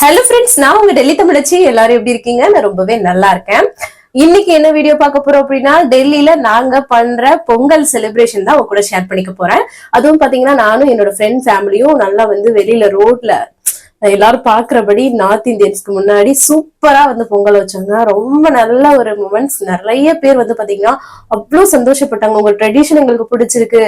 Hello friends நான் உங்க டெல்லி தமிழச்சி. எல்லாரும் எப்படி இருக்கீங்க? நான் ரொம்பவே நல்லா இருக்கேன். இன்னைக்கு என்ன வீடியோ பார்க்க போறோம் அப்படின்னா டெல்லியில நாங்க பண்ற பொங்கல் செலிப்ரேஷன் தான் உங்க கூட ஷேர் பண்ணிக்க போறேன். அதுவும் பாத்தீங்கன்னா நானும் என்னோட ஃப்ரெண்ட் ஃபேமிலியும் நல்லா வந்து வெளியில ரோட்ல எல்லாரும் பாக்குறபடி நார்த் இந்தியன்ஸ்க்கு முன்னாடி சூப்பர் சூப்பரா வந்து பொங்கல் வச்சாங்க ரொம்ப நல்ல ஒரு மூமெண்ட்ஸ் நிறைய பேர் வந்து பாத்தீங்கன்னா அவ்வளவு சந்தோஷப்பட்டாங்க. உங்க ட்ரெடிஷன் எங்களுக்கு பிடிச்சிருக்கு.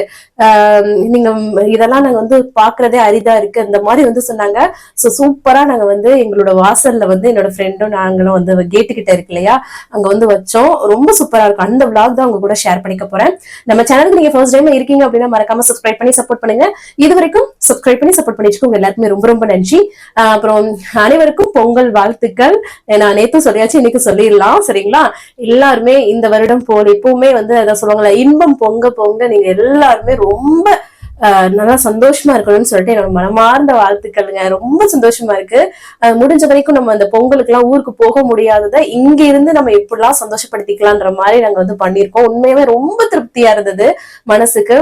நீங்க இதெல்லாம் நாங்க வந்து பாக்குறதே அரிதா இருக்கு. அந்த மாதிரி வந்து சொன்னாங்க. சோ சூப்பரா நாங்க வந்து எங்களோட வாசல்ல வந்து என்னோட ஃப்ரெண்டும் நாங்களும் வந்து கேட்டு கிட்ட இருக்கு இல்லையா? அங்க வந்து வச்சோம். ரொம்ப சூப்பரா இருக்கும். அந்த விளாக் தான் உங்க கூட ஷேர் பண்ணிக்க போறேன். நம்ம சேனலுக்கு நீங்க ஃபர்ஸ்ட் டைம் இருக்கீங்க அப்படின்னா மறக்காம சப்ஸ்கிரைப் பண்ணி சப்போர்ட் பண்ணுங்க. இது வரைக்கும் சப்ஸ்கிரைப் பண்ணி சப்போர்ட் பண்ணி எல்லாருக்குமே ரொம்ப ரொம்ப நன்றி. அப்புறம் அனைவருக்கும் பொங்கல் வாழ்த்துக்கள். நான் நேத்தும் சொல்லியாச்சு இன்னைக்கு சொல்லிடலாம் சரிங்களா? எல்லாருமே இந்த வருடம் போல எப்பவுமே வந்து அதான் சொல்லுவாங்களா இன்பம் பொங்க பொங்க நீங்க எல்லாருமே ரொம்ப ஆஹ் நல்லா சந்தோஷமா இருக்கணும்னு சொல்லிட்டு என்னோட மனமார்ந்த வாழ்த்துக்கள்ங்க. ரொம்ப சந்தோஷமா இருக்கு. முடிஞ்ச வரைக்கும் நம்ம அந்த பொங்கலுக்கு எல்லாம் ஊருக்கு போக முடியாததை இங்க இருந்து நம்ம எப்படிலாம் சந்தோஷப்படுத்திக்கலான்ற மாதிரி நாங்க வந்து பண்ணியிருக்கோம். உண்மையாவே ரொம்ப திருப்தியா இருந்தது மனசுக்கு.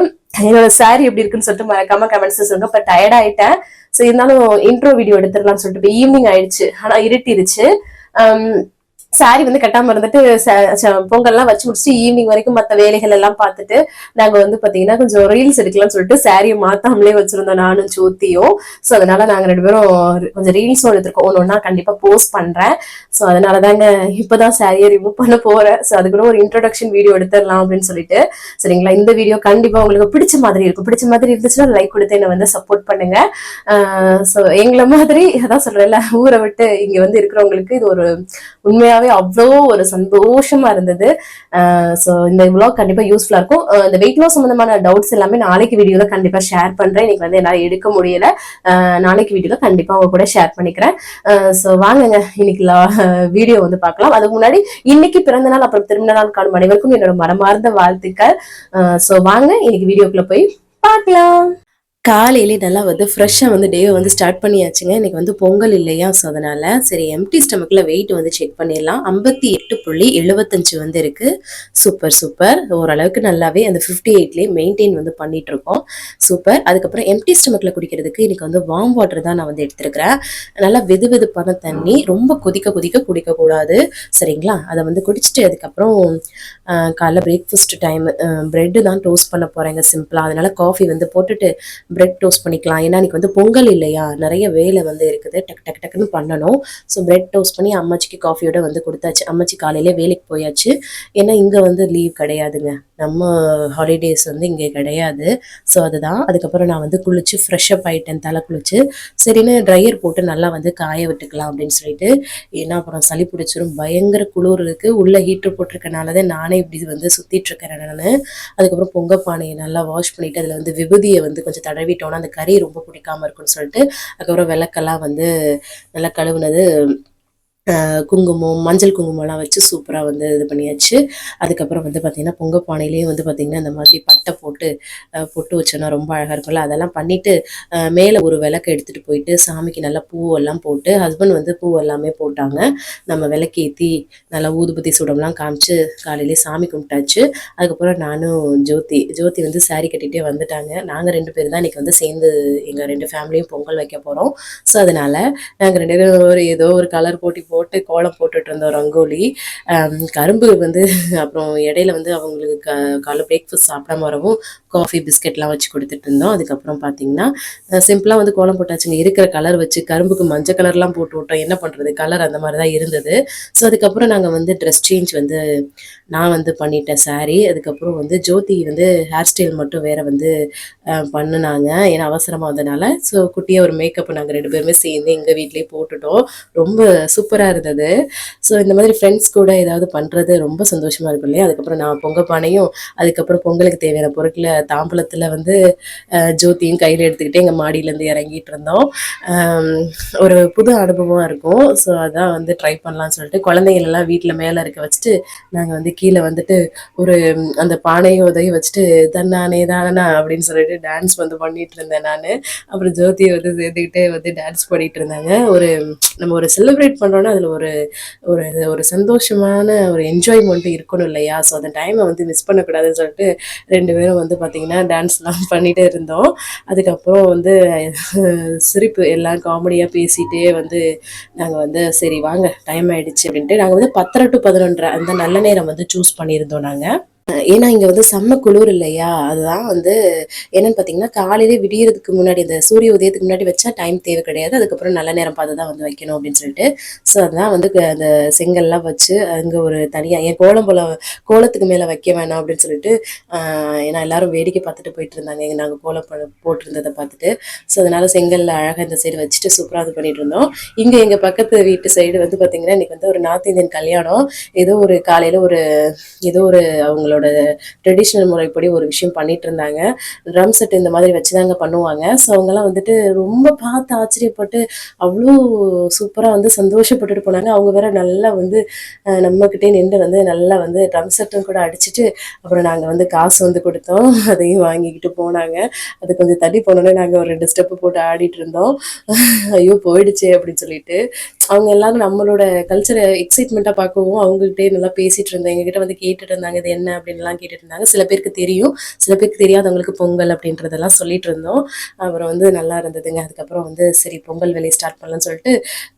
என்னோட சாரி எப்படி இருக்குன்னு சொல்லிட்டு மறக்காம கமெண்ட்ஸ் சொல்லுங்க. இப்ப டயர்ட் ஆயிட்டேன். சோ இருந்தாலும் இன்ட்ரோ வீடியோ எடுத்துடலாம்னு சொல்லிட்டு ஈவினிங் ஆயிடுச்சு. ஆனா இருட்டிருச்சு. um, சாரி வந்து கட்டாம இருந்துட்டு பொங்கல்லாம் வச்சு முடிச்சுட்டு ஈவினிங் வரைக்கும் மத்த வேலைகள் எல்லாம் பார்த்துட்டு நாங்க வந்து பாத்தீங்கன்னா கொஞ்சம் ரீல்ஸ் எடுக்கலாம்னு சொல்லிட்டு சாரியை மாத்தாமலே வச்சிருந்தோம் நானும் ஜோத்தியும் சோ அதனால நாங்க ரெண்டு பேரும் கொஞ்சம் ரீல்ஸும் எடுத்திருக்கோம். ஒன்று ஒன்றா கண்டிப்பா போஸ்ட் பண்றேன். சோ அதனால தாங்க இப்பதான் சாரியை ரிமூவ் பண்ண போறேன். சோ அது கூட ஒரு இன்ட்ரடக்ஷன் வீடியோ எடுத்துடலாம் அப்படின்னு சொல்லிட்டு சரிங்களா? இந்த வீடியோ கண்டிப்பா உங்களுக்கு பிடிச்ச மாதிரி இருக்கும். பிடிச்ச மாதிரி இருந்துச்சுன்னா லைக் கொடுத்து என்ன வந்து சப்போர்ட் பண்ணுங்க. ஸோ எங்களை மாதிரி அதான் சொல்றேன்ல ஊரை விட்டு இங்க வந்து இருக்கிறவங்களுக்கு இது ஒரு உண்மையாவே அவ்வளோ ஒரு சந்தோஷமா இருந்தது. ஸோ இந்த vlog கண்டிப்பா யூஸ்ஃபுல்லா இருக்கும். இந்த வெயிட் லாஸ் சம்பந்தமான டவுட்ஸ் எல்லாமே நாளைக்கு வீடியோல கண்டிப்பா ஷேர் பண்றேன். இன்னைக்கு வந்து என்னால் எடுக்க முடியல. நாளைக்கு வீடியோல கண்டிப்பா உங்க கூட ஷேர் பண்ணிக்கிறேன். ஸோ வாங்குங்க. இன்னைக்கு வீடியோ வந்து பார்க்கலாம். அதுக்கு முன்னாடி இன்னைக்கு பிறந்த நாள் அப்புறம் திருமண நாள் காணும் அனைவருக்கும் என்னோட மனமார்ந்த வாழ்த்துக்கள். ஸோ வாங்க இன்னைக்கு வீடியோக்குள்ள போய் பார்க்கலாம். காலையிலே நல்லா வந்து ஃப்ரெஷ்ஷாக வந்து டேவை வந்து ஸ்டார்ட் பண்ணியாச்சுங்க. இன்றைக்கி வந்து பொங்கல் இல்லையா? ஸோ அதனால் சரி எம்டி ஸ்டமக்கில் வெயிட் வந்து செக் பண்ணிடலாம். ஐம்பத்தி எட்டு புள்ளி எழுபத்தஞ்சு வந்து இருக்குது சூப்பர் சூப்பர் ஓரளவுக்கு நல்லாவே அந்த ஃபிஃப்டி எயிட்லேயே மெயின்டைன் வந்து பண்ணிகிட்ருக்கோம் சூப்பர் அதுக்கப்புறம் எம்டி ஸ்டமக்கில் குடிக்கிறதுக்கு இன்றைக்கி வந்து வார்ம் வாட்டர் தான் நான் வந்து எடுத்துருக்கிறேன். நல்லா வெது வெதுப்பான தண்ணி ரொம்ப கொதிக்க கொதிக்க குடிக்கக்கூடாது. சரிங்களா? அதை வந்து குடிச்சிட்டு அதுக்கப்புறம் காலைல பிரேக்ஃபாஸ்ட் டைம் ப்ரெட்டு தான் டோஸ்ட் பண்ண போகிறேங்க சிம்பிளாக அதனால காஃபி வந்து போட்டுட்டு பிரெட் டோஸ்ட் பண்ணிக்கலாம். ஏன்னா இன்னைக்கு வந்து பொங்கல் இல்லையா? நிறைய வேலை வந்து இருக்குது. டக் டக் டக்குன்னு பண்ணணும். ஸோ பிரெட் டோஸ்ட் பண்ணி அம்மாச்சிக்கு காஃபியோட வந்து கொடுத்தாச்சு. அம்மாச்சி காலையிலே வேலைக்கு போயாச்சு. ஏன்னா இங்கே வந்து லீவ் கிடையாதுங்க. நம்ம ஹாலிடேஸ் வந்து இங்கே கிடையாது. ஸோ அதுதான். அதுக்கப்புறம் நான் வந்து குளிச்சு ஃப்ரெஷ்அப் ஆயிட்டேன். தலை குளிச்சு. சரின்னு ட்ரையர் போட்டு நல்லா வந்து காய விட்டுக்கலாம் அப்படின்னு சொல்லிட்டு ஏன்னா அப்புறம் சளி பிடிச்சிரும். பயங்கர குளிர் இருக்கு. உள்ள ஹீட்டர் போட்டிருக்கனால தான் நானே இப்படி வந்து சுத்திட்டு இருக்கிறேன் நான். அதுக்கப்புறம் பொங்க பானையை நல்லா வாஷ் பண்ணிட்டு அதில் வந்து விபூதியை வந்து கொஞ்சம் கழுவிட்டோன்னா அந்த கறி ரொம்ப பிடிக்காம இருக்கும்னு சொல்லிட்டு அதுக்கப்புறம் விளக்கெல்லாம் வந்து நல்லா கழுவுனது குங்குமம் மஞ்சள் குங்குமம்லாம் வச்சு சூப்பராக வந்து இது பண்ணியாச்சு. அதுக்கப்புறம் வந்து பார்த்திங்கன்னா பொங்க பானையிலேயே வந்து பார்த்திங்கன்னா இந்த மாதிரி பட்டை போட்டு பொட்டு வச்சோன்னா ரொம்ப அழகாக இருக்கும்ல. அதெல்லாம் பண்ணிவிட்டு மேலே ஒரு விளக்கு எடுத்துகிட்டு போயிட்டு சாமிக்கு நல்லா பூவெல்லாம் போட்டு ஹஸ்பண்ட் வந்து பூ எல்லாமே போட்டாங்க. நம்ம விளக்கேற்றி நல்லா ஊதுபத்தி சுடம்லாம் காமிச்சு காலையிலே சாமி கும்பிட்டாச்சு. அதுக்கப்புறம் நானும் ஜோதி ஜோதி வந்து சாரி கட்டிகிட்டே வந்துட்டாங்க. நாங்கள் ரெண்டு பேர் தான் இன்றைக்கி வந்து சேர்ந்து எங்கள் ரெண்டு ஃபேமிலியும் பொங்கல் வைக்க போகிறோம் ஸோ அதனால் நாங்கள் ரெண்டு பேரும் ஒரு ஏதோ ஒரு கலர் போட்டி போட்டு கோலம் போட்டுட்டு இருந்தோம் ரங்கோலி கரும்பு வந்து அப்புறம் இடையில வந்து அவங்களுக்கு க காலை பிரேக்ஃபாஸ்ட் சாப்பிடாம வரவும் காஃபி பிஸ்கெட்லாம் வச்சு கொடுத்துட்டு இருந்தோம். அதுக்கப்புறம் பார்த்தீங்கன்னா சிம்பிளாக வந்து கோலம் போட்டாச்சுங்க இருக்கிற கலர் வச்சு கரும்புக்கு மஞ்சள் கலர்லாம் போட்டு விட்டோம். என்ன பண்ணுறது கலர் அந்த மாதிரி தான் இருந்தது. ஸோ அதுக்கப்புறம் நாங்கள் வந்து ட்ரெஸ் சேஞ்ச் வந்து நான் வந்து பண்ணிட்டேன் சாரீ அதுக்கப்புறம் வந்து ஜோதி வந்து ஹேர் ஸ்டைல் மட்டும் வேற வந்து பண்ணினாங்க பண்ணுனாங்க. ஏன்னா அவசரமாக வந்தனால. ஸோ குட்டியாக ஒரு மேக்கப் நாங்கள் ரெண்டு பேருமே சேர்ந்து எங்கள் வீட்லேயே போட்டுட்டோம். ரொம்ப சூப்பராக இருந்தது. ஸோ இந்த மாதிரி ஃப்ரெண்ட்ஸ் கூட ஏதாவது பண்ணுறது ரொம்ப சந்தோஷமாக இருக்கும் இல்லையா? அதுக்கப்புறம் நான் பொங்கல் பானையும் அதுக்கப்புறம் பொங்கலுக்கு தேவையான பொருட்களை தாம்பலத்தில் வந்து ஜோதியும் கையில் எடுத்துக்கிட்டு எங்கள் மாடியிலேருந்து இறங்கிட்டு இருந்தோம். ஒரு புது அனுபவமாக இருக்கும். ஸோ அதான் வந்து ட்ரை பண்ணலாம்னு சொல்லிட்டு குழந்தைங்களெல்லாம் வீட்டில் மேலே இருக்க வச்சுட்டு நாங்கள் வந்து கீழே வந்துட்டு ஒரு அந்த பானையும் உதவி வச்சுட்டு தன்னானே தானா அப்படின்னு சொல்லிட்டு டான்ஸ் வந்து பண்ணிட்டு இருந்தேன் நான். அப்புறம் ஜோதியை வந்து சேர்த்துக்கிட்டே வந்து டான்ஸ் பண்ணிட்டு இருந்தாங்க. ஒரு நம்ம ஒரு செலிப்ரேட் பண்ணுறோன்னா அதில் ஒரு ஒரு ஒரு சந்தோஷமான ஒரு என்ஜாய்மெண்ட்டும் இருக்கணும் இல்லையா? ஸோ அந்த டைமை வந்து மிஸ் பண்ணக்கூடாதுன்னு சொல்லிட்டு ரெண்டு பேரும் வந்து பார்த்திங்கன்னா டான்ஸ்லாம் பண்ணிகிட்டே இருந்தோம். அதுக்கப்புறம் வந்து சிரிப்பு எல்லாம் காமெடியாக பேசிகிட்டே வந்து நாங்கள் வந்து சரி வாங்க டைம் ஆகிடுச்சு அப்படின்ட்டு நாங்கள் வந்து பத்தரை டு பதினொன்றரை அந்த நல்ல நேரம் வந்து சூஸ் பண்ணியிருந்தோம் நாங்கள் ஏன்னா இங்கே வந்து செம்ம குளிர் இல்லையா? அதுதான் வந்து என்னன்னு பார்த்தீங்கன்னா காலையிலே விடியறதுக்கு முன்னாடி இந்த சூரிய உதயத்துக்கு முன்னாடி வச்சா டைம் தேவை கிடையாது. அதுக்கப்புறம் நல்ல நேரம் பார்த்து தான் வந்து வைக்கணும் அப்படின்னு சொல்லிட்டு. ஸோ அதுதான் வந்து அந்த செங்கல்லாம் வச்சு அங்கே ஒரு தனியாக என் கோலம் போல கோலத்துக்கு மேலே வைக்க வேணாம் அப்படின்னு சொல்லிட்டு ஏன்னா எல்லாரும் வேடிக்கை பார்த்துட்டு போயிட்டு இருந்தாங்க. எங்கள் நாங்கள் கோலம் போட்டிருந்ததை பார்த்துட்டு. ஸோ அதனால செங்கல்ல அழகாக இந்த சைடு வச்சுட்டு சூப்பராக இது பண்ணிட்டு இருந்தோம். இங்கே எங்கள் பக்கத்து வீட்டு சைடு வந்து பார்த்தீங்கன்னா இன்னைக்கு வந்து ஒரு நார்த் இந்தியன் கல்யாணம். ஏதோ ஒரு காலையில் ஒரு ஏதோ ஒரு அவங்களோட ட்ரெடிஷ்னல் முறைப்படி ஒரு விஷயம் பண்ணிட்டு இருந்தாங்க ட்ரம் செட் இந்த மாதிரி வச்சுதாங்க பண்ணுவாங்க. ஸோ அவங்கெல்லாம் வந்துட்டு ரொம்ப பார்த்து ஆச்சரியப்பட்டு அவ்வளோ சூப்பராக வந்து சந்தோஷப்பட்டுட்டு போனாங்க. அவங்க வேற நல்லா வந்து நம்மக்கிட்டே நின்று வந்து நல்லா வந்து ட்ரம் செட்டும் கூட அடிச்சுட்டு அப்புறம் நாங்கள் வந்து காசு வந்து கொடுத்தோம். அதையும் வாங்கிக்கிட்டு போனாங்க. அது கொஞ்சம் தள்ளி போனோன்னே நாங்கள் ஒரு ரெண்டு ஸ்டெப்பு போட்டு ஆடிட்டு இருந்தோம். ஐயோ போயிடுச்சே அப்படின்னு சொல்லிட்டு. அவங்க எல்லாரும் நம்மளோட கல்ச்சரை எக்ஸைட்மெண்ட்டாக பார்க்கவும் அவங்கள்ட்டே நல்லா பேசிட்டு இருந்தோம். எங்ககிட்ட வந்து கேட்டுட்டு இருந்தாங்க இது என்ன? அப்படின்லாம் கேட்டுட்டு இருந்தாங்க சில பேருக்கு தெரியும். சில பேருக்கு தெரியாதவங்களுக்கு பொங்கல் அப்படின்றதெல்லாம் சொல்லிட்டு இருந்தோம் அப்புறம் வந்து நல்லா இருந்ததுங்க. அதுக்கப்புறம் வந்து சரி பொங்கல் வேலையை ஸ்டார்ட் பண்ணலாம்னு சொல்லிட்டு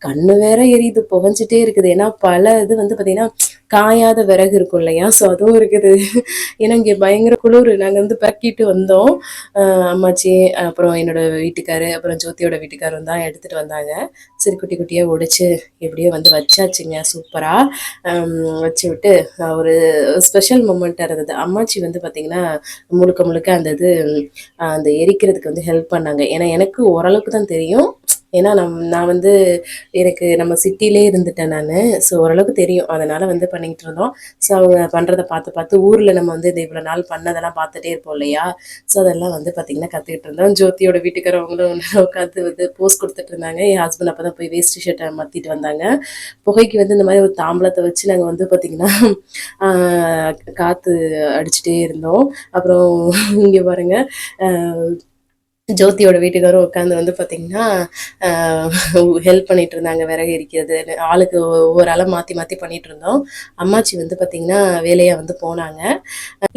கண்ணு வேற எரியுது புகஞ்சிட்டே இருக்குது. ஏன்னா பல இது வந்து பார்த்தீங்கன்னா காயாத விறகு இருக்கும் இல்லையா? ஸோ அதுவும் இருக்குது. ஏன்னா இங்கே பயங்கர குளிர். நாங்கள் வந்து பறக்கிட்டு வந்தோம். அம்மாச்சி அப்புறம் என்னோட வீட்டுக்காரு அப்புறம் ஜோதியோட வீட்டுக்காரரும் தான் எடுத்துட்டு வந்தாங்க. சிறு குட்டி குட்டியாக ஒடிச்சு எப்படியோ வந்து வச்சாச்சுங்க. சூப்பராக வச்சு விட்டு ஒரு ஸ்பெஷல் மூமெண்ட்டாக இருந்தது. அம்மாச்சி வந்து பார்த்திங்கன்னா முழுக்க முழுக்க அந்த இது அந்த எரிக்கிறதுக்கு வந்து ஹெல்ப் பண்ணாங்க. ஏன்னா எனக்கு ஓரளவுக்கு தான் தெரியும். ஏன்னா நம் நான் வந்து எனக்கு நம்ம சிட்டிலே இருந்துட்டேன் நான். ஸோ ஓரளவுக்கு தெரியும். அதனால் வந்து பண்ணிக்கிட்டு இருந்தோம். ஸோ அவங்க பண்ணுறத பார்த்து பார்த்து ஊரில் நம்ம வந்து இந்த இவ்வளோ நாள் பண்ணதெல்லாம் பார்த்துட்டே இருப்போம் இல்லையா? ஸோ அதெல்லாம் வந்து பார்த்திங்கன்னா கற்றுக்கிட்டு இருந்தோம். ஜோதியோட வீட்டுக்காரவங்களும் உட்காந்து வந்து போஸ் கொடுத்துட்டு இருந்தாங்க. என் ஹஸ்பண்ட் அப்போ தான் போய் வேஸ்ட் ஷர்ட்டை மாற்றிட்டு வந்தாங்க. புகைக்கு வந்து இந்த மாதிரி ஒரு தாம்பளத்தை வச்சு நாங்கள் வந்து பார்த்திங்கன்னா காற்று அடிச்சுட்டே இருந்தோம். அப்புறம் இங்கே பாருங்கள் ஜோதியோட வீட்டுக்காரும் உட்காந்து வந்து பார்த்தீங்கன்னா ஹெல்ப் பண்ணிட்டு இருந்தாங்க விறகு எரிக்கிறது ஆளுக்கு ஒவ்வொரு ஆளாக மாற்றி மாற்றி பண்ணிட்டு இருந்தோம். அம்மாச்சி வந்து பார்த்தீங்கன்னா வேலையாக வந்து போனாங்க.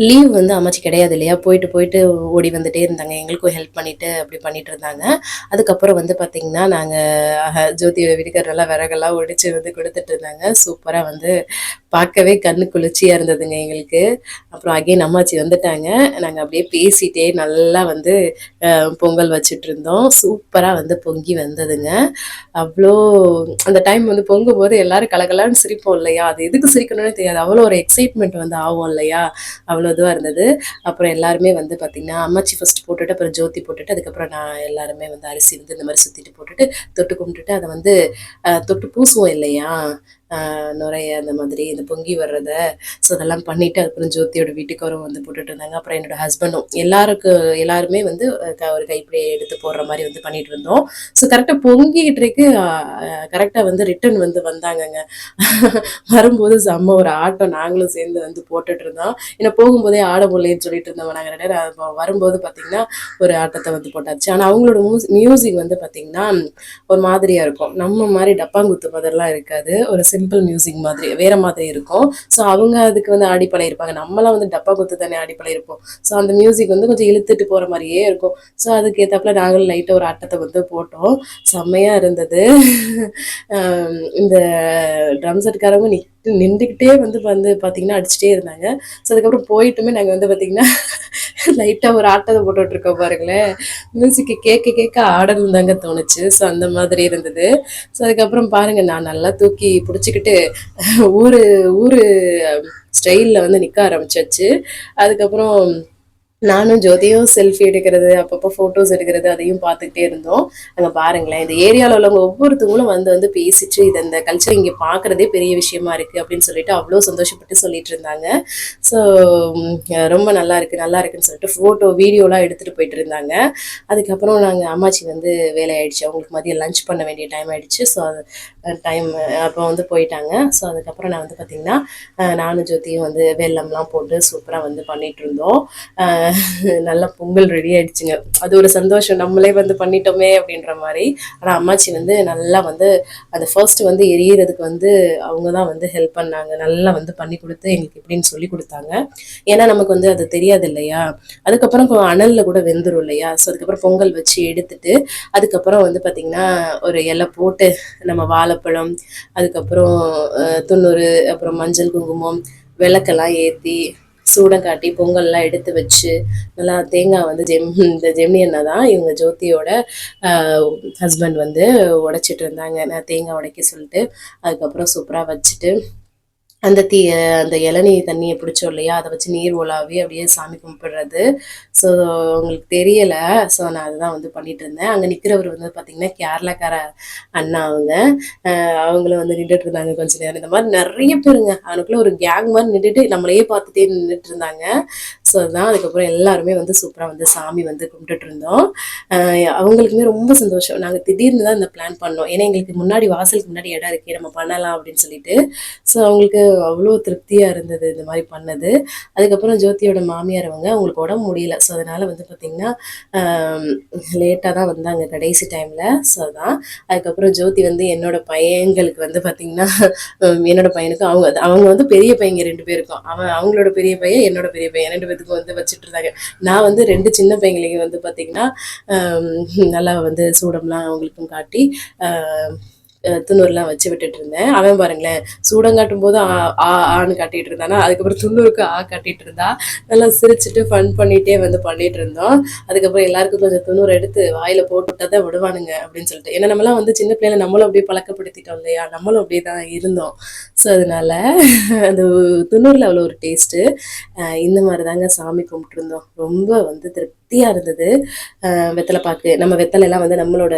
லீவ் வந்து அம்மாச்சி கிடையாது இல்லையா? போயிட்டு போயிட்டு ஓடி வந்துட்டே இருந்தாங்க. எங்களுக்கும் ஹெல்ப் பண்ணிட்டு அப்படி பண்ணிட்டு இருந்தாங்க. அதுக்கப்புறம் வந்து பார்த்தீங்கன்னா நாங்கள் ஜோதியோட வீட்டுக்காரெல்லாம் விறகெல்லாம் ஒடிச்சு வந்து கொடுத்துட்டு இருந்தாங்க. சூப்பராக வந்து பார்க்கவே கண்ணு குளிர்ச்சியாக இருந்ததுங்க எங்களுக்கு. அப்புறம் அகைன் அம்மாச்சி வந்துட்டாங்க. நாங்கள் அப்படியே பேசிட்டே நல்லா வந்து பொங்கல் வச்சுட்டு இருந்தோம் சூப்பராக வந்து பொங்கி வந்ததுங்க. அவ்வளோ அந்த டைம் வந்து பொங்கும் போது எல்லாரும் கலகலான்னு சிரிப்போம் இல்லையா? அது எதுக்கு சிரிக்கணும்னு தெரியாது. அவ்வளோ ஒரு எக்ஸைட்மெண்ட் வந்து ஆகும் இல்லையா? அவ்வளோ இதுவாக இருந்தது. அப்புறம் எல்லாருமே வந்து பார்த்திங்கன்னா அம்மாச்சி ஃபர்ஸ்ட் போட்டுட்டு அப்புறம் ஜோதி போட்டுட்டு அதுக்கப்புறம் நான் எல்லாருமே வந்து அரிசி வந்து இந்த மாதிரி சுற்றிட்டு போட்டுட்டு தொட்டு கும்பிட்டுட்டு அதை வந்து தொட்டு பூசுவோம் இல்லையா? நுரைய அந்த மாதிரி இந்த பொங்கி வர்றத ஸோ அதெல்லாம் பண்ணிட்டு அப்புறம் ஜோதியோட வீட்டுக்காரும் வந்து போட்டுட்டு இருந்தாங்க. அப்புறம் என்னோட ஹஸ்பண்டும் எல்லாருக்கு எல்லாருமே வந்து க- ஒரு கைப்பிடி எடுத்து போடுற மாதிரி வந்து பண்ணிட்டு இருந்தோம். ஸோ கரெக்டாக பொங்கிக்கிட்டு இருக்கு கரெக்டாக வந்து ரிட்டர்ன் வந்து வந்தாங்கங்க. வரும்போது செம்ம ஒரு ஆட்டம். நாங்களும் சேர்ந்து வந்து போட்டுட்டு இருந்தோம். ஏன்னா போகும்போதே ஆட முடியலன்னு சொல்லிட்டு இருந்தோம். நாங்கள் ரெண்டு நேரம் வரும்போது பார்த்தீங்கன்னா ஒரு ஆட்டத்தை வந்து போட்டாச்சு. ஆனால் அவங்களோட மியூசிக் வந்து பார்த்தீங்கன்னா ஒரு மாதிரியா இருக்கும். நம்ம மாதிரி டப்பாங்குத்து மாதிரிலாம் இருக்காது. ஒரு சிம்பிள் மியூசிக் மாதிரி வேற மாதிரி இருக்கும். ஸோ அவங்க அதுக்கு வந்து ஆடி இருப்பாங்க. நம்மளாம் வந்து டப்பா குத்து தானே ஆடி இருப்போம். ஸோ அந்த மியூசிக் வந்து கொஞ்சம் இழுத்துட்டு போற மாதிரியே இருக்கும். ஸோ அதுக்கு ஏத்தாப்புல நாங்களும் லைட்டாக ஒரு ஆட்டத்தை வந்து போட்டோம். செம்மையா இருந்தது. இந்த ட்ரம் செட்காரவங்க நின்று நின்றுக்கிட்டே வந்து வந்து பார்த்தீங்கன்னா அடிச்சுட்டே இருந்தாங்க. ஸோ அதுக்கப்புறம் போயிட்டுமே நாங்கள் வந்து பார்த்தீங்கன்னா லைட்டாக ஒரு ஆட்டத்தை போட்டுட்ருக்கோம் பாருங்களேன். மியூசிக்கை கேட்க கேட்க ஆடணும் தாங்க தோணுச்சு. ஸோ அந்த மாதிரி இருந்தது. ஸோ அதுக்கப்புறம் பாருங்கள் நான் நல்லா தூக்கி பிடிச்சிக்கிட்டு ஊர் ஊர் ஸ்டைலில் வந்து நிற்க ஆரம்பிச்சாச்சு. அதுக்கப்புறம் நானும் ஜோதியும் செல்ஃபி எடுக்கிறது அப்பப்போ ஃபோட்டோஸ் எடுக்கிறது அதையும் பார்த்துக்கிட்டே இருந்தோம். அங்கே பாருங்களேன் இந்த ஏரியாவில் உள்ளவங்க ஒவ்வொருத்தவங்களும் வந்து வந்து பேசிட்டு இது இந்த கல்ச்சர் இங்கே பார்க்குறதே பெரிய விஷயமா இருக்குது அப்படின்னு சொல்லிட்டு அவ்வளோ சந்தோஷப்பட்டு சொல்லிட்டு இருந்தாங்க. ஸோ ரொம்ப நல்லா இருக்குது நல்லா இருக்குன்னு சொல்லிட்டு ஃபோட்டோ வீடியோலாம் எடுத்துகிட்டு போயிட்டு இருந்தாங்க. அதுக்கப்புறம் நாங்கள் அம்மாச்சி வந்து வேலை ஆயிடுச்சு. அவங்களுக்கு மதியம் லஞ்ச் பண்ண வேண்டிய டைம் ஆயிடுச்சு. ஸோ அது டைம் அப்போ வந்து போயிட்டாங்க. ஸோ அதுக்கப்புறம் நான் வந்து பார்த்திங்கன்னா நானும் ஜோதியும் வந்து வெள்ளம்லாம் போட்டு சூப்பராக வந்து பண்ணிகிட்டு இருந்தோம். நல்ல பொங்கல் ரெடி ஆயிடுச்சுங்க. அது ஒரு சந்தோஷம். நம்மளே வந்து பண்ணிட்டோமே அப்படின்ற மாதிரி. ஆனால் அம்மாச்சி வந்து நல்லா வந்து அந்த ஃபர்ஸ்ட் வந்து எரியறதுக்கு வந்து அவங்க தான் வந்து ஹெல்ப் பண்ணாங்க. நல்லா வந்து பண்ணி கொடுத்து எங்களுக்கு எப்படின்னு சொல்லி கொடுத்தாங்க. ஏன்னா நமக்கு வந்து அது தெரியாது இல்லையா? அதுக்கப்புறம் அனலில் கூட வெந்துரும் இல்லையா? ஸோ அதுக்கப்புறம் பொங்கல் வச்சு எடுத்துட்டு அதுக்கப்புறம் வந்து பார்த்திங்கன்னா ஒரு இலை போட்டு நம்ம வாழைப்பழம் அதுக்கப்புறம் துண்ணூறு அப்புறம் மஞ்சள் குங்குமம் விளக்கெல்லாம் ஏற்றி சூடம் காட்டி பொங்கல்லாம் எடுத்து வச்சு நல்லா தேங்காய் வந்து ஜெம் இந்த ஜெமினி அண்ணா தான் இவங்க ஜோதியோட ஹஸ்பண்ட் வந்து உடைச்சிட்டு இருந்தாங்க. நான் தேங்காய் உடைக்க சொல்லிட்டு அதுக்கப்புறம் சூப்பராக வச்சுட்டு அந்த தீ அந்த இளநீ தண்ணியை பிடிச்சோம் இல்லையா? அதை வச்சு நீர் ஓலாவே அப்படியே சாமி கும்பிடுறது. ஸோ உங்களுக்கு தெரியலை. ஸோ நான் அதுதான் வந்து பண்ணிட்டு இருந்தேன். அங்கே நிற்கிறவர் வந்து பார்த்தீங்கன்னா கேரளாக்கார அண்ணா அவங்க. அவங்களும் வந்து நின்றுட்டு இருந்தாங்க கொஞ்ச நேரம். இந்த மாதிரி நிறைய பேருங்க. அவனுக்குள்ள ஒரு கேங் மாதிரி நின்றுட்டு நம்மளையே பார்த்துட்டே நின்றுட்டு இருந்தாங்க. ஸோ அதுதான். அதுக்கப்புறம் எல்லாருமே வந்து சூப்பராக வந்து சாமி வந்து கும்பிட்டுட்டு இருந்தோம். அவங்களுக்குமே ரொம்ப சந்தோஷம். நாங்கள் திடீர்னு தான் இந்த பிளான் பண்ணோம். ஏன்னா எங்களுக்கு முன்னாடி வாசலுக்கு முன்னாடி இடம் இருக்கே. நம்ம பண்ணலாம் அப்படின்னு சொல்லிட்டு. ஸோ அவங்களுக்கு அவ்வளோ திருப்தியாக இருந்தது இந்த மாதிரி பண்ணது. அதுக்கப்புறம் ஜோதியோட மாமியார் அவங்க அவங்களுக்கு உடம்பு முடியல. ஸோ அதனால் வந்து பார்த்திங்கன்னா லேட்டாக தான் வந்தாங்க கடைசி டைமில் ஸோ அதான். அதுக்கப்புறம் ஜோதி வந்து என்னோட பையன்களுக்கு வந்து பார்த்திங்கன்னா என்னோட பையனுக்கும் அவங்க அவங்க வந்து பெரிய பையங்க ரெண்டு பேருக்கும். அவன் அவங்களோட பெரிய பையன் என்னோட பெரிய பையன். ரெண்டு பேத்துக்கும் வந்து வச்சுட்டு இருந்தாங்க. நான் வந்து ரெண்டு சின்ன பையங்களுக்கு வந்து பார்த்திங்கன்னா நல்லா வந்து சூடம்லாம் அவங்களுக்கும் காட்டி துண்ணூர்லாம் துண்ணூறுலாம் வச்சு விட்டுட்டு இருந்தேன் அவன் பாருங்களேன் சூடம் காட்டும் போது ஆ ஆ, ஆன்னு காட்டிட்டு இருந்தானா அதுக்கப்புறம் துண்ணூறுக்கு ஆ காட்டிட்டு இருந்தா. நல்லா சிரிச்சுட்டு ஃபன் பண்ணிட்டே வந்து பண்ணிட்டு இருந்தோம் அதுக்கப்புறம் எல்லாருக்கும் கொஞ்சம் துண்ணூறு எடுத்து வாயில போட்டு தான் விடுவானுங்க அப்படின்னு சொல்லிட்டு. ஏன்னா நம்மலாம் வந்து சின்ன பிள்ளைல நம்மளும் அப்படியே பழக்கப்படுத்திட்டோம் இல்லையா? நம்மளும் அப்படியே தான் இருந்தோம். ஸோ அதனால அந்த துண்ணூரில் அவ்வளோ ஒரு டேஸ்ட்டு இந்த மாதிரி தாங்க சாமி கும்பிட்டுருந்தோம். ரொம்ப வந்து திருப்தியாக இருந்தது. வெத்தலை பாக்கு நம்ம வெத்தலை எல்லாம் வந்து நம்மளோட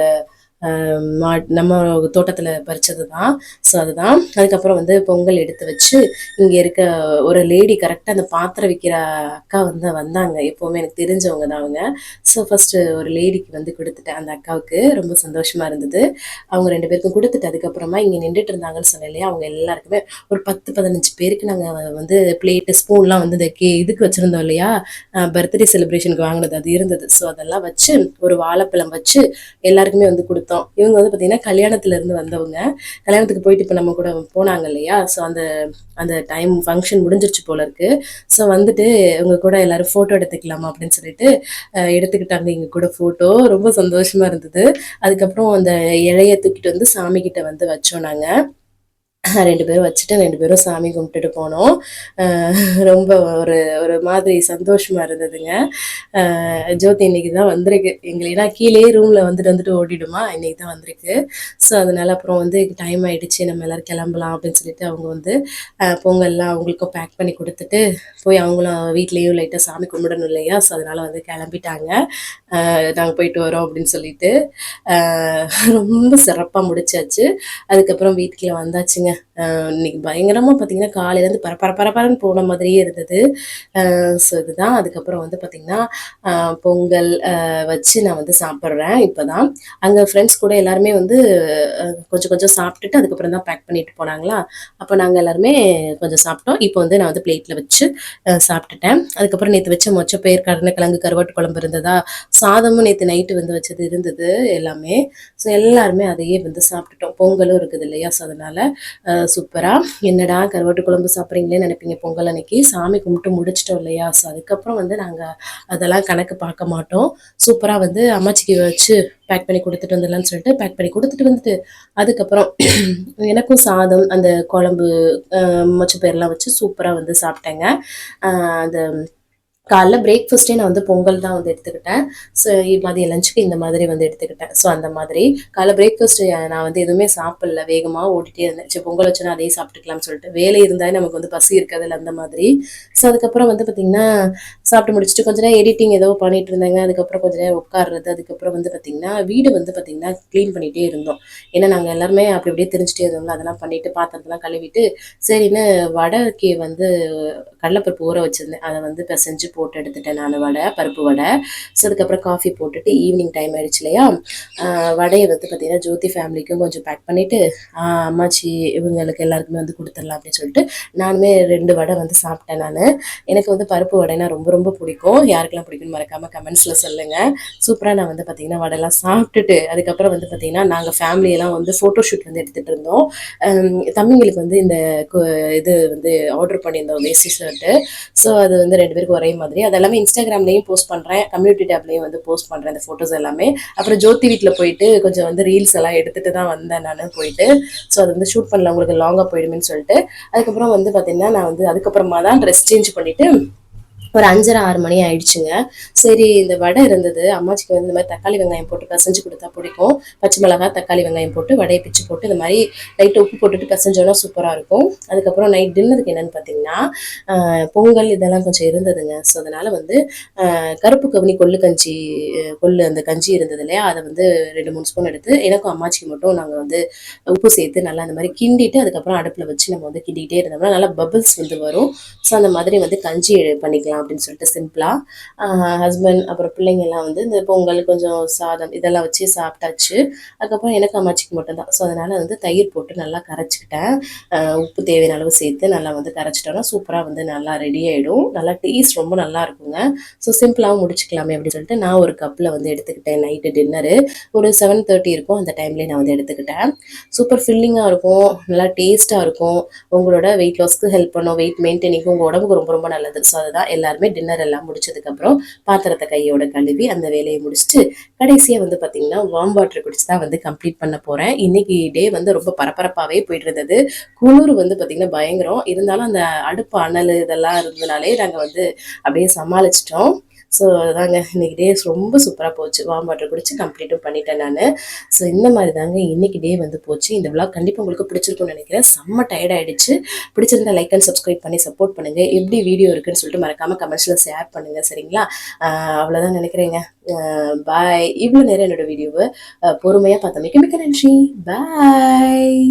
மா நம்ம தோட்டத்தில் பறிச்சது தான் ஸோ அதுதான். அதுக்கப்புறம் வந்து பொங்கல் எடுத்து வச்சு இங்கே இருக்க ஒரு லேடி கரெக்டாக அந்த பாத்திரம் விற்கிற அக்கா வந்து வந்தாங்க. எப்போவுமே எனக்கு தெரிஞ்சவங்க தான் அவங்க. ஸோ ஃபஸ்ட்டு ஒரு லேடிக்கு வந்து கொடுத்துட்டேன். அந்த அக்காவுக்கு ரொம்ப சந்தோஷமாக இருந்தது. அவங்க ரெண்டு பேருக்கும் கொடுத்துட்டு அதுக்கப்புறமா இங்கே நின்றுட்டு இருந்தாங்கன்னு சொன்னேன் இல்லையா? அவங்க எல்லாருக்குமே ஒரு பத்து பதினஞ்சு பேருக்கு நாங்கள் வந்து பிளேட்டு ஸ்பூன்லாம் வந்து இந்த கே இதுக்கு வச்சுருந்தோம் இல்லையா? பர்த்டே செலிப்ரேஷனுக்கு வாங்கினது. அது இருந்தது. ஸோ அதெல்லாம் வச்சு ஒரு வாழைப்பழம் வச்சு எல்லாருக்குமே வந்து கொடுத்தோம். இவங்க வந்து பார்த்தீங்கன்னா கல்யாணத்துலேருந்து வந்தவங்க. கல்யாணத்துக்கு போயிட்டு இப்போ நம்ம கூட போனாங்க இல்லையா? ஸோ அந்த அந்த டைம் ஃபங்க்ஷன் முடிஞ்சிருச்சு போல இருக்கு. ஸோ வந்துட்டு இவங்க கூட எல்லாரும் ஃபோட்டோ எடுத்துக்கலாமா அப்படின்னு சொல்லிட்டு எடுத்துக்கிட்டாங்க எங்க கூட ஃபோட்டோ ரொம்ப சந்தோஷமா இருந்தது. அதுக்கப்புறம் அந்த இலையை தூக்கிட்டு வந்து சாமி கிட்ட வந்து வச்சோம் நாங்கள் ரெண்டு பேரும் வச்சுட்டு ரெண்டு பேரும் சாமி கும்பிட்டுட்டு போனோம். ரொம்ப ஒரு ஒரு மாதிரி சந்தோஷமாக இருந்ததுங்க. ஜோதி இன்னைக்கு தான் வந்திருக்கு. எங்களா கீழே ரூமில் வந்துட்டு வந்துட்டு ஓடிடுமா? இன்னைக்கு தான் வந்திருக்கு. ஸோ அதனால அப்புறம் வந்து டைம் ஆகிடுச்சு நம்ம எல்லாரும் கிளம்பலாம் அப்படின்னு சொல்லிட்டு அவங்க வந்து பொங்கல்லாம் அவங்களுக்கும் பேக் பண்ணி கொடுத்துட்டு போய் அவங்களும் வீட்லேயும் லைட்டாக சாமி கும்பிடணும் இல்லையா? ஸோ அதனால் வந்து கிளம்பிட்டாங்க. நாங்கள் போயிட்டு வரோம் அப்படின்னு சொல்லிட்டு ரொம்ப சிறப்பாக முடிச்சாச்சு. அதுக்கப்புறம் வீட்டுக்குள்ளே வந்தாச்சுங்க. இன்னைக்கு பயங்கரமாக பார்த்தீங்கன்னா காலையிலேருந்து பர பர பரபரன்னு போன மாதிரியே இருந்தது. ஸோ இதுதான். அதுக்கப்புறம் வந்து பார்த்திங்கன்னா பொங்கல் வச்சு நான் வந்து சாப்பிட்றேன் இப்போ தான் அங்கே ஃப்ரெண்ட்ஸ் கூட எல்லாருமே வந்து கொஞ்சம் கொஞ்சம் சாப்பிட்டுட்டு அதுக்கப்புறம் தான் பேக் பண்ணிட்டு போனாங்களா? அப்போ நாங்கள் எல்லாருமே கொஞ்சம் சாப்பிட்டோம். இப்போ வந்து நான் வந்து பிளேட்டில் வச்சு சாப்பிட்டுட்டேன். அதுக்கப்புறம் நேற்று வச்ச மொச்ச பேர் கருணக்கிழங்கு கருவாட்டு குழம்பு இருந்ததா? சாதமும் நேற்று நைட்டு வந்து வச்சது இருந்தது எல்லாமே. ஸோ எல்லாருமே அதையே வந்து சாப்பிட்டுட்டோம். பொங்கலும் இருக்குது இல்லையா? ஸோ அதனால் சூப்பராக என்னடா கருவாட்டு குழம்பு சாப்பிட்றீங்களேன்னு நினைப்பீங்க. பொங்கல் அன்னைக்கு சாமி கும்பிட்டு முடிச்சிட்டோம் இல்லையா? ஸோ அதுக்கப்புறம் வந்து நாங்கள் அதெல்லாம் கணக்கு பார்க்க மாட்டோம். சூப்பராக வந்து அம்மாச்சிக்கு வச்சு பேக் பண்ணி கொடுத்துட்டு வந்துடலாம்னு சொல்லிட்டு பேக் பண்ணி கொடுத்துட்டு வந்துட்டு அதுக்கப்புறம் எனக்கும் சாதம் அந்த குழம்பு மொச்சப்பயிரெலாம் வச்சு சூப்பராக வந்து சாப்பிட்டேங்க. அந்த காலைல பிரேக்ஃபாஸ்ட்டே நான் வந்து பொங்கல் தான் வந்து எடுத்துக்கிட்டேன். ஸோ மதிய லஞ்சுக்கு இந்த மாதிரி வந்து எடுத்துக்கிட்டேன். ஸோ அந்த மாதிரி. காலைல பிரேக்ஃபாஸ்ட் நான் வந்து எதுவுமே சாப்பிடல. வேகமாக ஓட்டிகிட்டே இருந்தேன். சரி பொங்கல் வச்சுனா அதையே சாப்பிட்டுக்கலாம்னு சொல்லிட்டு. வேலை இருந்தாலே நமக்கு வந்து பசி இருக்காதுல்ல அந்த மாதிரி. ஸோ அதுக்கப்புறம் வந்து பார்த்திங்கன்னா சாப்பிட்டு முடிச்சுட்டு கொஞ்ச நேரம் எடிட்டிங் ஏதோ பண்ணிட்டு இருந்தாங்க. அதுக்கப்புறம் கொஞ்ச நேரம் உட்காடுறது அதுக்கப்புறம் வந்து பார்த்திங்கன்னா வீடு வந்து பார்த்திங்கன்னா க்ளீன் பண்ணிகிட்டே இருந்தோம். ஏன்னா நாங்கள் எல்லாருமே அப்படி அப்படியே தெரிஞ்சுட்டே இருந்தோம்ல. அதெல்லாம் பண்ணிட்டு பாத்திரத்தெல்லாம் கழுவிட்டு சரின்னு வடைக்கு வந்து கடலைப்பருப்பு ஊற வச்சுருந்தேன். அதை வந்து பிசைஞ்சு போட்டு எடுத்துட்டேன் நான். வடை பருப்பு வடை. ஸோ அதுக்கப்புறம் காஃபி போட்டுட்டு ஈவினிங் டைம் ஆயிடுச்சு இல்லையா? வடையை வந்து பார்த்தீங்கன்னா ஜோதி ஃபேமிலிக்கும் கொஞ்சம் பேக் பண்ணிவிட்டு அம்மாச்சி இவங்களுக்கு எல்லாருக்குமே வந்து கொடுத்துடலாம் அப்படின்னு சொல்லிட்டு நானுமே ரெண்டு வடை வந்து சாப்பிட்டேன் நான். எனக்கு வந்து பருப்பு வடைனா ரொம்ப ரொம்ப ரொம்ப பிடிக்கும். யாருக்கெல்லாம் பிடிக்கும்னு மறக்காம கமெண்ட்ஸில் சொல்லுங்கள் சூப்பராக நான் வந்து பார்த்தீங்கன்னா வடைலாம் சாப்பிட்டுட்டு அதுக்கப்புறம் வந்து பார்த்தீங்கன்னா நாங்கள் ஃபேமிலியெல்லாம் வந்து ஃபோட்டோ ஷூட் வந்து எடுத்துகிட்டு இருந்தோம். தம்பிங்களுக்கு வந்து இந்த இது வந்து ஆர்டர் பண்ணியிருந்தோம் வேஸ்டி ஷர்ட்டு ஸோ அது வந்து ரெண்டு பேருக்கு ஒரே மாதிரி. அது எல்லாமே இன்ஸ்டாகிராம்லேயும் போஸ்ட் பண்ணுறேன் கம்யூனிட்டி டேப்லேயும் வந்து போஸ்ட் பண்ணுறேன் அந்த ஃபோட்டோஸ் எல்லாமே. அப்புறம் ஜோதி வீட்டில் போயிட்டு கொஞ்சம் வந்து ரீல்ஸ் எல்லாம் எடுத்துகிட்டு தான் வந்தேன் நான் போயிட்டு. ஸோ அது வந்து ஷூட் பண்ணல உங்களுக்கு லாங்காக போயிடுமேன்னு சொல்லிட்டு. அதுக்கப்புறம் வந்து பார்த்தீங்கன்னா நான் வந்து அதுக்கப்புறமா தான் ட்ரெஸ் சேஞ்ச் பண்ணிவிட்டு ஒரு அஞ்சரை ஆறு மணி ஆயிடுச்சுங்க. சரி இந்த வடை இருந்தது. அம்மாச்சிக்கு வந்து இந்த மாதிரி தக்காளி வெங்காயம் போட்டு பிசைஞ்சு கொடுத்தா பிடிக்கும். பச்சை மிளகாய் தக்காளி வெங்காயம் போட்டு வடையை பிச்சு போட்டு இந்த மாதிரி லைட் உப்பு போட்டுட்டு பிசைஞ்சோன்னா சூப்பராக இருக்கும். அதுக்கப்புறம் நைட் டின்னருக்கு என்னன்னு பார்த்தீங்கன்னா பொங்கல் இதெல்லாம் கொஞ்சம் இருந்ததுங்க. ஸோ அதனால வந்து கருப்பு கவுனி கொள்ளு கஞ்சி கொள்ளு அந்த கஞ்சி இருந்தது இல்லையா? அதை வந்து ரெண்டு மூணு ஸ்பூன் எடுத்து எனக்கும் அம்மாச்சிக்கு மட்டும் நாங்கள் வந்து உப்பு சேர்த்து நல்லா அந்த மாதிரி கிண்டிட்டு அதுக்கப்புறம் அடுப்பில் வச்சு நம்ம வந்து கிண்டிகிட்டே இருந்தோம்னா நல்லா பபிள்ஸ் வந்து வரும். ஸோ அந்த மாதிரி வந்து கஞ்சி பண்ணிக்கலாம். அப்படின்னு சொல்லிட்டு சிம்பிளாக ஹஸ்பண்ட் அப்புறம் பிள்ளைங்கள்லாம் வந்து இந்த பொங்கல் கொஞ்சம் சாதம் இதெல்லாம் வச்சு சாப்பிட்டாச்சு. அதுக்கப்புறம் எனக்கு அம்மாச்சிக்கு மட்டும்தான். ஸோ அதனால் வந்து தயிர் போட்டு நல்லா கரைச்சிக்கிட்டேன். உப்பு தேவையான அளவு சேர்த்து நல்லா வந்து கரைச்சிட்டோம்னா சூப்பராக வந்து நல்லா ரெடி ஆகிடும் நல்லா டேஸ்ட் ரொம்ப நல்லா இருக்குங்க. ஸோ சிம்பிளாகவும் முடிச்சுக்கலாமே அப்படின்னு சொல்லிட்டு நான் ஒரு கப்பில் வந்து எடுத்துக்கிட்டேன் நைட்டு டின்னரு ஒரு செவன் தேர்ட்டி இருக்கும் அந்த டைம்லேயே நான் வந்து எடுத்துக்கிட்டேன். சூப்பர் ஃபில்லிங்காக இருக்கும். நல்லா டேஸ்ட்டாக இருக்கும். உங்களோட வெயிட் லாஸ்க்கு ஹெல்ப் பண்ணும். வெயிட் மெயின்டைனிங்க்கு உங்கள் உடம்புக்கு ரொம்ப ரொம்ப நல்லது. ஸோ அதுதான் எல்லாருமே டின்னர் எல்லாம் முடிச்சதுக்கப்புறம் பாத்திரத்தை கையோட கழுவி அந்த வேலையை முடிச்சுட்டு கடைசியாக வந்து பார்த்தீங்கன்னா வார்ம் வாட்டர் குடிச்சு தான் வந்து கம்ப்ளீட் பண்ண போகிறேன் இன்னைக்கு டே வந்து ரொம்ப பரபரப்பாகவே போயிட்டு இருந்தது. குளிர் வந்து பார்த்தீங்கன்னா பயங்கரம். இருந்தாலும் அந்த அடுப்பு அனல் இதெல்லாம் இருந்தனாலே நாங்கள் வந்து அப்படியே சமாளிச்சிட்டோம். ஸோ அதாங்க இன்றைக்கி டே ரொம்ப சூப்பராக போச்சு. வார்ம் வாட்டர் குடிச்சு கம்ப்ளீட்டும் பண்ணிட்டேன் நான். ஸோ இந்த மாதிரி தாங்க இன்றைக்கி டே வந்து போச்சு. இந்த விளாக் கண்டிப்பாக உங்களுக்கு பிடிச்சிருக்கும்னு நினைக்கிறேன். செம்ம டயர்டாயிடுச்சு பிடிச்சிருந்தா லைக் அண்ட் சப்ஸ்கிரைப் பண்ணி சப்போர்ட் பண்ணுங்கள் எப்படி வீடியோ இருக்குன்னு சொல்லிட்டு மறக்காமல் கமெண்ட்ஸில் ஷேர் பண்ணுங்கள் சரிங்களா? அவ்வளோதான் நினைக்கிறேங்க. பாய் இவ்வளோ நேரம் என்னோட வீடியோவை பொறுமையாக பார்த்தமைக்கு மிக்க நன்றி. பாய்